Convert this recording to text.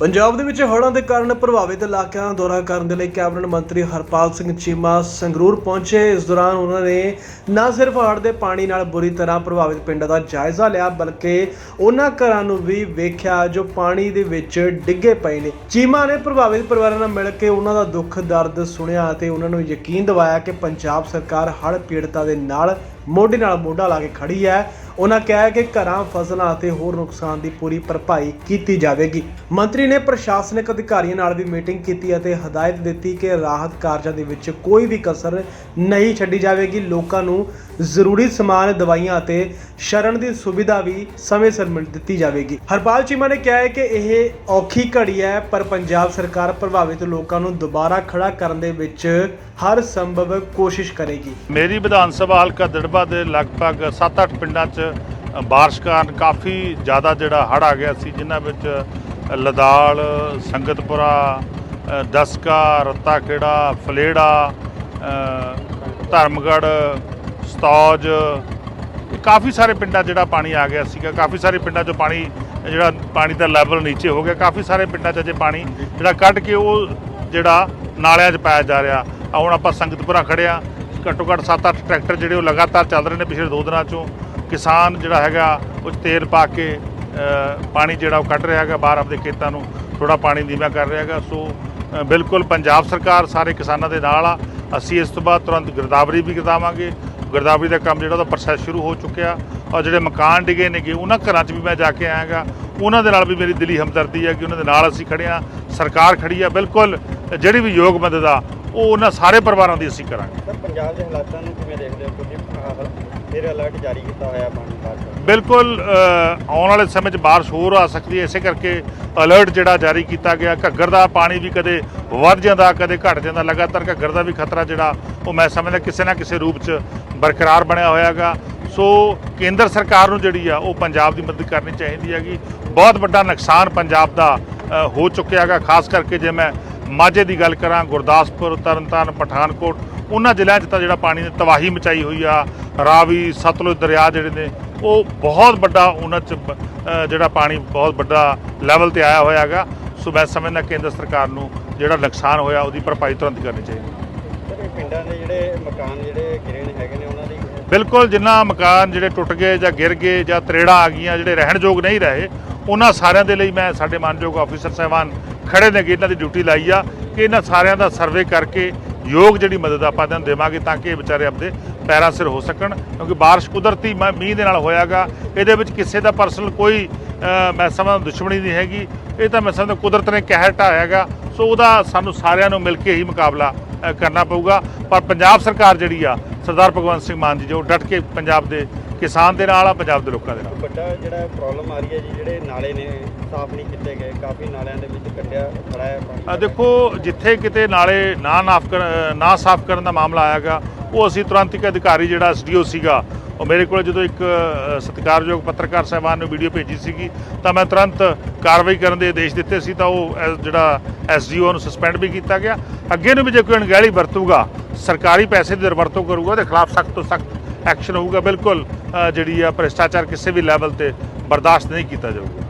ਪੰਜਾਬ ਦੇ ਵਿੱਚ ਹੜ੍ਹਾਂ ਦੇ ਕਾਰਨ ਪ੍ਰਭਾਵਿਤ ਇਲਾਕਿਆਂ ਦਾ ਦੌਰਾ ਕਰਨ ਦੇ ਲਈ ਕੈਬਨਿਟ ਮੰਤਰੀ ਹਰਪਾਲ ਸਿੰਘ ਚੀਮਾ ਸੰਗਰੂਰ ਪਹੁੰਚੇ। ਇਸ ਦੌਰਾਨ ਉਹਨਾਂ ਨੇ ਨਾ ਸਿਰਫ ਹੜ੍ਹ ਦੇ ਪਾਣੀ ਨਾਲ ਬੁਰੀ ਤਰ੍ਹਾਂ ਪ੍ਰਭਾਵਿਤ ਪਿੰਡਾਂ ਦਾ ਜਾਇਜ਼ਾ ਲਿਆ, ਬਲਕਿ ਉਹਨਾਂ ਘਰਾਂ ਨੂੰ ਵੀ ਵੇਖਿਆ ਜੋ ਪਾਣੀ ਦੇ ਵਿੱਚ ਡਿੱਗੇ ਪਏ ਨੇ। ਚੀਮਾ ਨੇ ਪ੍ਰਭਾਵਿਤ ਪਰਿਵਾਰਾਂ ਨਾਲ ਮਿਲ ਕੇ ਉਹਨਾਂ ਦਾ ਦੁੱਖ, ਦਰਦ ਸੁਣਿਆ ਅਤੇ ਉਹਨਾਂ ਨੂੰ ਯਕੀਨ ਦਿਵਾਇਆ ਕਿ ਪੰਜਾਬ ਸਰਕਾਰ ਹੜ੍ਹ ਪੀੜਤਾਂ ਦੇ ਨਾਲ, ਮੋਢੇ ਨਾਲ ਮੋਢਾ ਲਾ ਕੇ ਖੜੀ ਹੈ। ਉਹਨਾਂ ਕਿਹਾ ਕਿ ਘਰਾਂ, ਫਸਲਾਂ ਅਤੇ ਹੋਰ ਨੁਕਸਾਨ ਦੀ ਪੂਰੀ ਭਰਪਾਈ ਕੀਤੀ ਜਾਵੇਗੀ। ਮੰਤਰੀ ਨੇ ਪ੍ਰਸ਼ਾਸਨਿਕ ਅਧਿਕਾਰੀਆਂ ਨਾਲ ਵੀ ਮੀਟਿੰਗ ਕੀਤੀ ਅਤੇ ਹਦਾਇਤ ਦਿੱਤੀ ਕਿ ਰਾਹਤ ਕਾਰਜਾਂ ਦੇ ਵਿੱਚ ਕੋਈ ਵੀ ਕਸਰ ਨਹੀਂ ਛੱਡੀ ਜਾਵੇਗੀ। ਲੋਕਾਂ ਨੂੰ ਜ਼ਰੂਰੀ ਸਮਾਨ ਦਵਾਈਆਂ ਅਤੇ ਸ਼ਰਨ ਦੀ ਸੁਵਿਧਾ ਵੀ ਸਮੇਂ ਸਿਰ ਮਿਲ ਦਿੱਤੀ ਜਾਵੇਗੀ। ਹਰਪਾਲ ਚੀਮਾ ਨੇ ਕਿਹਾ ਹੈ ਕਿ ਇਹ ਔਖੀ ਘੜੀ ਹੈ ਪਰ ਪੰਜਾਬ ਸਰਕਾਰ ਪ੍ਰਭਾਵਿਤ ਲੋਕਾਂ ਨੂੰ ਦੁਬਾਰਾ ਖੜਾ ਕਰਨ ਦੇ ਵਿੱਚ ਹਰ ਸੰਭਵ ਕੋਸ਼ਿਸ਼ ਕਰੇਗੀ। ਮੇਰੀ ਵਿਧਾਨ ਸਭਾ ਹਲਕਾ ਦੜਬਾ ਦੇ ਲਗਭਗ 7-8 ਪਿੰਡਾਂ 'ਚ ਬਾਰਿਸ਼ ਕਾਰਨ ਕਾਫੀ ਜ਼ਿਆਦਾ ਜਿਹੜਾ ਹੜ੍ਹ ਆ ਗਿਆ ਸੀ ਜਿਨ੍ਹਾਂ ਵਿੱਚ ਲਦਾਲ ਸੰਗਤਪੁਰਾ ਦਸਕਾ ਰੱਤਾ ਖੇੜਾ ਫਲੇੜਾ ਅ, ਧਰਮਗੜ੍ਹ ਸਤੌਜ ਕਾਫੀ ਸਾਰੇ ਪਿੰਡਾਂ 'ਚ ਜਿਹੜਾ ਪਾਣੀ ਆ ਗਿਆ ਸੀਗਾ, ਕਾਫੀ ਸਾਰੇ ਪਿੰਡਾਂ 'ਚੋਂ ਪਾਣੀ, ਜਿਹੜਾ ਪਾਣੀ ਦਾ ਲੈਵਲ ਨੀਚੇ ਹੋ ਗਿਆ, ਕਾਫੀ ਸਾਰੇ ਪਿੰਡਾਂ 'ਚ ਅਜੇ ਪਾਣੀ ਜਿਹੜਾ ਕੱਢ ਕੇ ਉਹ ਜਿਹੜਾ ਨਾਲਿਆਂ 'ਚ ਪਾਇਆ ਜਾ ਰਿਹਾ। ਆ ਹੁਣ ਆਪਾਂ ਸੰਗਤਪੁਰਾ ਖੜਿਆ ਘੱਟੋ ਘੱਟ 7-8 ਟਰੈਕਟਰ ਜਿਹੜੇ ਉਹ ਲਗਾਤਾਰ ਚੱਲ ਰਹੇ ਨੇ ਪਿਛਲੇ ਦੋ ਦਿਨਾਂ 'ਚੋਂ। ਕਿਸਾਨ ਜਿਹੜਾ ਹੈਗਾ, ਉਹ 'ਚ ਤੇਲ ਪਾ ਕੇ ਪਾਣੀ ਜਿਹੜਾ ਉਹ ਕੱਢ ਰਿਹਾ ਹੈਗਾ ਬਾਹਰ ਆਪਦੇ ਖੇਤਾਂ ਨੂੰ ਥੋੜਾ ਪਾਣੀ ਨੀਵਾਂ ਕਰ ਰਿਹਾ ਹੈਗਾ। ਸੋ ਬਿਲਕੁਲ ਪੰਜਾਬ ਸਰਕਾਰ ਸਾਰੇ ਕਿਸਾਨਾਂ ਦੇ ਨਾਲ ਆ। ਅਸੀਂ ਇਸ ਤੋਂ ਬਾਅਦ ਤੁਰੰਤ ਗਿਰਦਾਵਰੀ ਵੀ ਗਿਰਦਾਵਾਂਗੇ। ਗਿਰਦਾਵਰੀ ਦਾ ਕੰਮ ਜਿਹੜਾ ਉਹਦਾ ਪ੍ਰੋਸੈਸ ਸ਼ੁਰੂ ਹੋ ਚੁੱਕਿਆ। ਔਰ ਜਿਹੜੇ ਮਕਾਨ ਡਿਗੇ ਨੇਗੇ ਉਹਨਾਂ ਘਰਾਂ 'ਚ ਵੀ ਮੈਂ ਜਾ ਕੇ ਆਇਆਗਾ। ਉਹਨਾਂ ਦੇ ਨਾਲ ਵੀ ਮੇਰੀ ਦਿਲੀ ਹਮਦਰਦੀ ਹੈ ਕਿ ਉਹਨਾਂ ਦੇ ਨਾਲ ਅਸੀਂ ਖੜੇ ਆ ਸਰਕਾਰ ਖੜੀ ਆ ਬਿਲਕੁਲ ਜਿਹੜੀ ਵੀ ਯੋਗ ਮਦਦ ਆ ਉਹ ਉਹਨਾਂ ਸਾਰੇ ਪਰਿਵਾਰਾਂ ਦੀ ਅਸੀਂ ਕਰਾਂਗੇ। ਸਰ ਪੰਜਾਬ ਦੇ ਹਾਲਾਤਾਂ ਨੂੰ ਕਿਵੇਂ ਦੇਖਦੇ ਹੋ? ਕਿਉਂਕਿ ਫਿਰ ਅਲਰਟ ਜਾਰੀ ਕੀਤਾ ਹੋਇਆ ਪਾਣੀ ਦਾ ਬਿਲਕੁਲ ਆਉਣ ਵਾਲੇ ਸਮੇਂ 'ਚ ਬਾਰਿਸ਼ ਹੋਰ ਆ ਸਕਦੀ ਹੈ। ਇਸੇ ਕਰਕੇ ਅਲਰਟ ਜਿਹੜਾ ਜਾਰੀ ਕੀਤਾ ਗਿਆ। ਘੱਗਰ ਦਾ ਪਾਣੀ ਵੀ ਕਦੇ ਵੱਧ ਜਾਂਦਾ ਕਦੇ ਘਟ ਜਾਂਦਾ। ਲਗਾਤਾਰ ਘੱਗਰ ਦਾ ਵੀ ਖਤਰਾ ਜਿਹੜਾ ਉਹ ਮੈਂ ਸਮਝਦਾ ਕਿਸੇ ਨਾ ਕਿਸੇ ਰੂਪ 'ਚ ਬਰਕਰਾਰ ਬਣਿਆ ਹੋਇਆਗਾ। ਸੋ ਕੇਂਦਰ ਸਰਕਾਰ ਨੂੰ ਜਿਹੜੀ ਆ, ਉਹ ਪੰਜਾਬ ਦੀ ਮਦਦ ਕਰਨੀ ਚਾਹੀਦੀ ਹੈਗੀ। ਬਹੁਤ ਵੱਡਾ ਨੁਕਸਾਨ ਪੰਜਾਬ ਦਾ ਹੋ ਚੁੱਕਿਆ ਹੈਗਾ। ਖਾਸ ਕਰਕੇ ਜੇ ਮੈਂ ਮਾਝੇ ਦੀ ਗੱਲ ਕਰਾਂ, ਗੁਰਦਾਸਪੁਰ, ਤਰਨਤਾਰਨ, ਪਠਾਨਕੋਟ, ਉਹਨਾਂ ਜ਼ਿਲ੍ਹਿਆਂ 'ਚ ਤਾਂ ਜਿਹੜਾ ਪਾਣੀ ਨੇ ਤਬਾਹੀ ਮਚਾਈ ਹੋਈ ਆ, ਰਾਵੀ, ਸਤਲੁਜ ਦਰਿਆ ਜਿਹੜੇ ਨੇ, ਉਹ ਬਹੁਤ ਵੱਡਾ ਉਹਨਾਂ 'ਚ ਜਿਹੜਾ ਪਾਣੀ ਬਹੁਤ ਵੱਡਾ ਲੈਵਲ ਤੇ ਆਇਆ ਹੋਇਆ ਹੈਗਾ। ਸੋ ਮੈਂ ਸਮਝਦਾ ਕੇਂਦਰ ਸਰਕਾਰ ਨੂੰ ਜਿਹੜਾ ਨੁਕਸਾਨ ਹੋਇਆ, ਉਹਦੀ ਭਰਪਾਈ ਤੁਰੰਤ ਕਰਨੀ ਚਾਹੀਦੀ। ਸਰ ਪਿੰਡਾਂ ਦੇ ਜਿਹੜੇ ਮਕਾਨ ਜਿਹੜੇ ਗਿਰੇ ਨੇ ਹੈਗੇ ਨੇ ਬਿਲਕੁਲ ਜਿੰਨਾ ਮਕਾਨ ਜਿਹੜੇ ਟੁੱਟ ਗਏ ਜਾਂ ਗਿਰ ਗਏ ਜਾਂ ਤਰੇੜਾਂ ਆ ਗਈਆਂ, ਜਿਹੜੇ ਰਹਿਣਯੋਗ ਨਹੀਂ ਰਹੇ, ਉਹਨਾਂ ਸਾਰਿਆਂ ਦੇ ਲਈ ਮੈਂ ਸਾਡੇ ਮਾਨਯੋਗ ਆਫੀਸਰ ਸਾਹਿਬਾਨ ਖੜੇ ਨੇ ਕਿ ਇਹਨਾਂ ਦੀ ਡਿਊਟੀ ਲਾਈ ਆ ਕਿ ਇਹਨਾਂ ਸਾਰਿਆਂ ਦਾ ਸਰਵੇ ਕਰਕੇ ਯੋਗ ਜਿਹੜੀ ਮਦਦ ਆਪਾਂ ਇਹਨਾਂ ਦੇਵਾਂਗੇ ਤਾਂ ਕਿ ਇਹ ਵਿਚਾਰੇ ਆਪਦੇ ਪੈਰਾਂ ਸਿਰ ਹੋ ਸਕਣ, ਕਿਉਂਕਿ ਬਾਰਿਸ਼ ਕੁਦਰਤੀ ਮ- ਮੀਂਹ ਦੇ ਨਾਲ ਹੋਇਆਗਾ, ਇਹਦੇ ਵਿੱਚ ਕਿਸੇ ਦਾ ਪਰਸਨਲ ਕੋਈ ਮੈਂ ਸਮਝਦਾ ਦੁਸ਼ਮਣੀ ਨਹੀਂ ਹੈਗੀ, ਇਹ ਤਾਂ ਮੈਂ ਸਮਝਦਾ ਕੁਦਰਤ ਨੇ ਕਹਿਰ ਢਾਇਆਗਾ, ਸੋ ਉਹਦਾ ਸਾਨੂੰ ਸਾਰਿਆਂ ਨੂੰ ਮਿਲ ਕੇ ਹੀ ਮੁਕਾਬਲਾ ਕਰਨਾ ਪਊਗਾ, ਪਰ ਪੰਜਾਬ ਸਰਕਾਰ ਜਿਹੜੀ ਆ ਸਰਦਾਰ ਭਗਵੰਤ ਸਿੰਘ ਮਾਨ ਜੀ ਜੋ ਡਟ ਕੇ ਪੰਜਾਬ ਦੇ ਕਿਸਾਨ ਦੇ ਨਾਲ ਆ ਪੰਜਾਬ ਦੇ ਲੋਕਾਂ ਦੇ ਨਾਲ। ਵੱਡਾ ਜਿਹੜਾ ਪ੍ਰੋਬਲਮ ਆ ਰਹੀ ਹੈ ਜੀ ਜਿਹੜੇ ਨਾਲੇ ਨੇ ਸਾਫ਼ ਨਹੀਂ ਕੀਤੇ ਗਏ ਕਾਫੀ ਨਾਲਿਆਂ ਦੇ ਵਿੱਚ ਕੱਢਿਆ ਖੜਾ ਹੈ ਪਾਣੀ ਆ ਦੇਖੋ ਜਿੱਥੇ ਕਿਤੇ ਨਾਲੇ ਨਾ ਨਾਫ ਨਾ ਸਾਫ਼ ਕਰਨ ਦਾ ਮਾਮਲਾ ਆਇਆਗਾ ਉਹ ਅਸੀਂ ਤੁਰੰਤ ਇੱਕ ਅਧਿਕਾਰੀ ਜਿਹੜਾ ਐਸਡੀਓ ਸੀਗਾ ਉਹ ਮੇਰੇ ਕੋਲ ਜਦੋਂ ਇੱਕ ਸਤਿਕਾਰਯੋਗ ਪੱਤਰਕਾਰ ਸਾਹਿਬਾਨ ਨੇ ਵੀਡੀਓ ਭੇਜੀ ਸੀਗੀ, ਤਾਂ ਮੈਂ ਤੁਰੰਤ ਕਾਰਵਾਈ ਕਰਨ ਦੇ ਆਦੇਸ਼ ਦਿੱਤੇ ਸੀ, ਤਾਂ ਉਹ ਐਸ- ਜਿਹੜਾ ਐਸਡੀਓ ਨੂੰ ਸਸਪੈਂਡ ਵੀ ਕੀਤਾ ਗਿਆ। ਅੱਗੇ ਨੂੰ ਵੀ ਜੇ ਕੋਈ ਅਣਗਹਿਲੀ ਵਰਤੂਗਾ, ਸਰਕਾਰੀ ਪੈਸੇ ਦੀ ਦੁਰਵਰਤੋਂ ਕਰੂਗਾ, ਉਹਦੇ ਖਿਲਾਫ ਸਖਤ ਤੋਂ ਸਖਤ ਐਕਸ਼ਨ ਹੋਊਗਾ। ਬਿਲਕੁਲ ਜਿਹੜੀ ਆ ਭ੍ਰਿਸ਼ਟਾਚਾਰ ਕਿਸੇ ਵੀ ਲੈਵਲ ਤੇ ਬਰਦਾਸ਼ਤ ਨਹੀਂ ਕੀਤਾ ਜਾਊਗਾ।